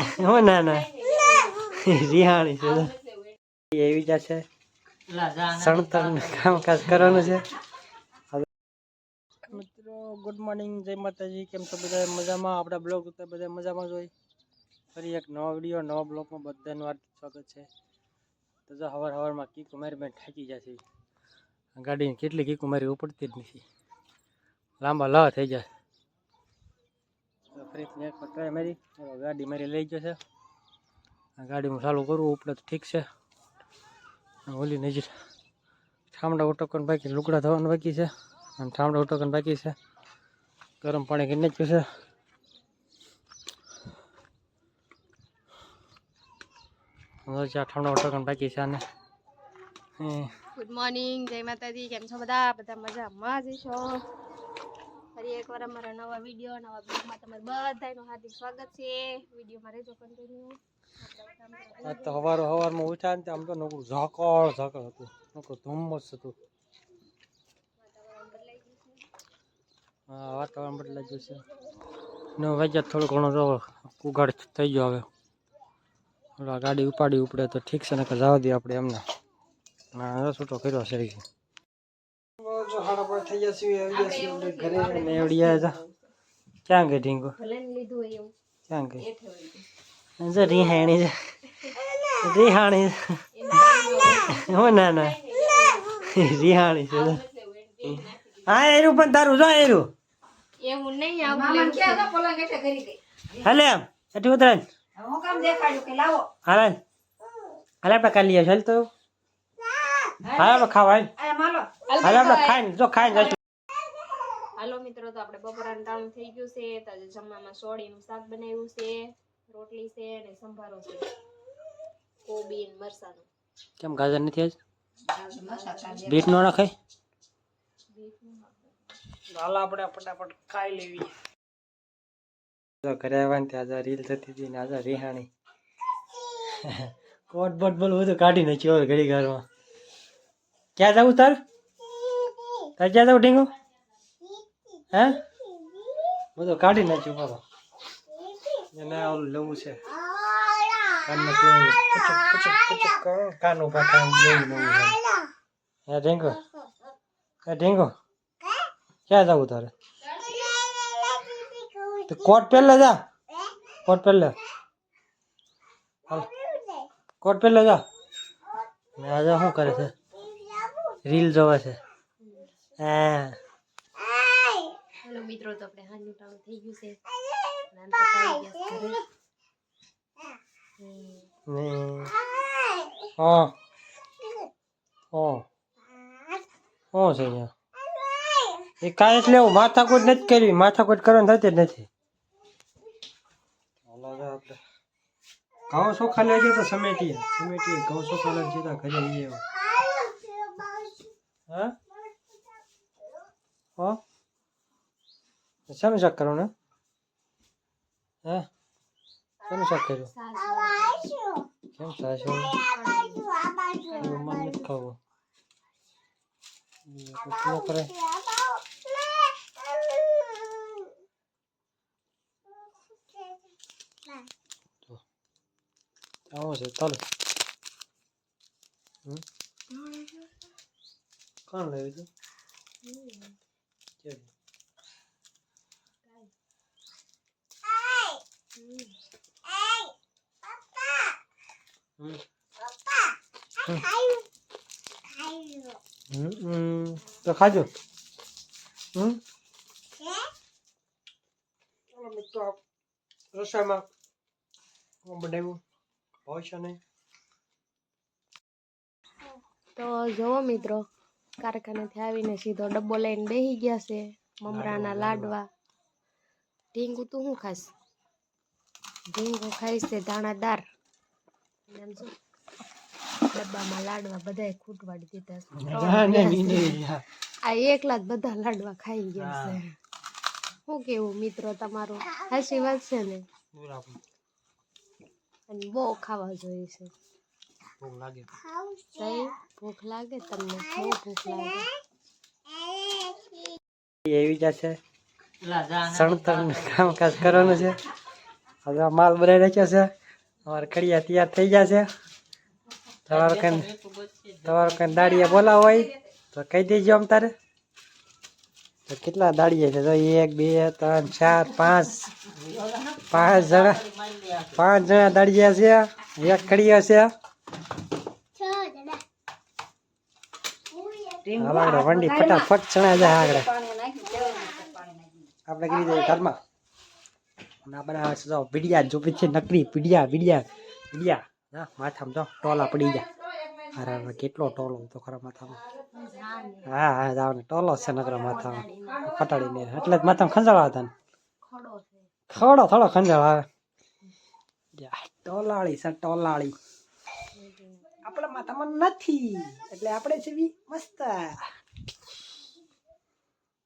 હો, ના ના. રિહાણી છે એવી જા છે. સણતર કામકાજ કરવાનું છે. મિત્રો ગુડ મોર્નિંગ જય માતાજી. કેમ છો બધા? મજામાં? આપણા બ્લોગ ઉતર બધા મજામાં જ હોય. ફરી એક નવો વીડિયો નવા બ્લોગમાં બધાનું હાર્દિક સ્વાગત છે. તો જો હવાર હવારમાં કીક મારી બેન થાકી જશે ગાડીની કેટલી કીક મારી ઉપડતી જ નથી. લાંબા લ થઈ જાય તો ફરી એક ટ્રાય મારી. ગાડી મારી લઈ ગયો છે. આ ગાડીમાં ચાલુ કરવું ઉપડે તો ઠીક છે. ઓલી નજીક ઠામડા ઉટકવાનું બાકી લુગડા થવાનું બાકી છે. અને ઠામડા ઉટકવાનું બાકી છે. ગરમ પાણી કરી નાખ્યું છે. ઠંડો ઠામડા બાકી છે હમ, ગુડ મોર્નિંગ જય માતાજી. કેમ છો બધા? બધા મજામાં જ છો? ફરી એકવાર અમારા નવા વીડિયો નવા બ્લોગમાં તમારું બધાનું હાર્દિક સ્વાગત છે. વિડીયોમાં રહેજો કન્ટિન્યુ આમ તો ઝાકળ ઝાકળ હતું. નકરું ધુમ્મસ હતું. હા, વાતાવરણ બદલાઈ ગયું છે. ને વાગ્યા થોડું ઘણું થઈ ગયો હવે. ગાડી ઉપાડી ઉપડે તો ઠીક છે ને જવા દઈએ આપણે એમને. છૂટો કર્યો છે જો હાડા પર થઈ જશે આવી જશે ઘરે ને એવડી આવ્યા ક્યાં ગઈ ઢીંગો? ભલે ને લીધું હોય એવું. ક્યાં ગઈ? જો રીહાણી છે. રીહાણી હો ના ના. રીહાણી છે. હા એરું પણ તારું જો એરું. એવું નહીં આવું લેવું છે. હાલે આમ એઠી ઉતરે હાલે. હાલે આપણે કાઢી લઈએ ચાલ તો. હાલે. આપણે ખાવા હાલ આપણે ખાઈને જો ખાઈને જશું. હાલો મિત્રો તો આપણે બપોરાનું ટાણું થઈ ગયું છે તો આજે જમવામાં સોડીનું શાક બનાવ્યું છે રોટલી છે અને સંભારો છે. કોબી અને મરસાનું કેમ ગાજર નથી આજ? બીટ નો નખાય હાલ આપણે ફટાફટ ખાઈ લેવી. તો ઘરે આવ્યા ને આજે રીલ થતી હતી ને આજે રિહાણી. કોટ બોટ બોલ બધું કાઢી નાખ્યું ઘડી ઘરમાં ક્યાં જવું તાર? તાર ક્યાં જવું, ઢીંગુ? હે? બધું કાઢી નાખ્યું બાબા એને ઓલું લેવું છે. કાનનું પીવું કચુક કચુક કરો કાનું લેવું લેવું છે. હે, ઢીંગુ? હે, ઢીંગુ? ક્યાં જવું તારે? તો કોટ પહેરલે જા. કોટ પહેરલે. કોટ પહેરલે જા. ને આજે શું કરે છે? રીલ જોવે છે. હા. હાલો મિત્રો તો આપણે હાજનું ટાણું થઈ ગયું છે. નાન તો ખાઈ ગયા છે ઘરે. હમ. ને હા. હા શું છે અહીંયા એ કાંઈ એટલે એવું માથાકૂટ નથી કરવી. માથાકૂટ કરવાની થતી જ નથી. આપણે ઘઉં ચોખા લઈ ગયા તો સમેટીએ. સમેટીએ. ઘઉં ચોખા લઈને સીધા ઘરે લઈ આવ્યા હા? હા? શાનું શાક કરવાનું હા? શાનું શાક કર્યું? કેમ સાસુ મને ખાવું ચાલો. હમ? કોણ લેવું છે કેવું? તો ખાજો મિત્રો રસોઈમાં બનાવ્યું હોય છે નહીં તો જોવો મિત્રો કારખાનેથી આવીને સીધો ડબ્બો લઈને બેસી ગયા છે મમરાના લાડવા ઢીંગુ તું શું ખાસ ઢીંગુ ખાઈશ છે દાણાદાર આમ ડબ્બામાં લાડવા બધાએ ખૂટવાડી દીધા. આ એકલા જ બધા લાડવા ખાઈ ગયા છે. શું કેવું મિત્રો તમારું? સાચી વાત છે ને? અને બહુ ખાવા જોઈએ છે. ભૂખ લાગે. સહી ભૂખ લાગે તમને? બહુ ભૂખ લાગે? એવી જ છે સણતર કામકાજ કરવાનું છે. હવે આ માલ બનાવી રાખ્યો છે. અમારે કડિયા તૈયાર થઈ ગયા છે. તમારે કઈ તમારે કઈ દાડિયા બોલાવો હોય તો કહી દેજો આમ તારે. તો કેટલા દાડિયા છે? તો એક બે ત્રણ ચાર પાંચ. પાંચ જણા પાંચ જણા દાડિયા છે. એક કડિયા છે. હાલ આગળ વંડી ફટાફટ ચણા જાય આગળ. આપણે કરી દઈએ ઘરમાં. ના બનાવે છે જો પીડિયા જોપી છે નકરી પીડિયા પીડિયા પીડિયા હા માથામાં જો ટોલા પડી ગયા. અરે હવે કેટલો ટોલો તો ખરા માથામાં. હા હા જાવ ને ટોલો છે નકરા માથામાં. ફટાડીને એટલે જ માથામાં ખંજાળા હતા ને. ખડો થોડો ખંજાળ આવે. ટોલાળી છે ટોલાળી. માથામાં નથી. એટલે આપણે જેવી મસ્ત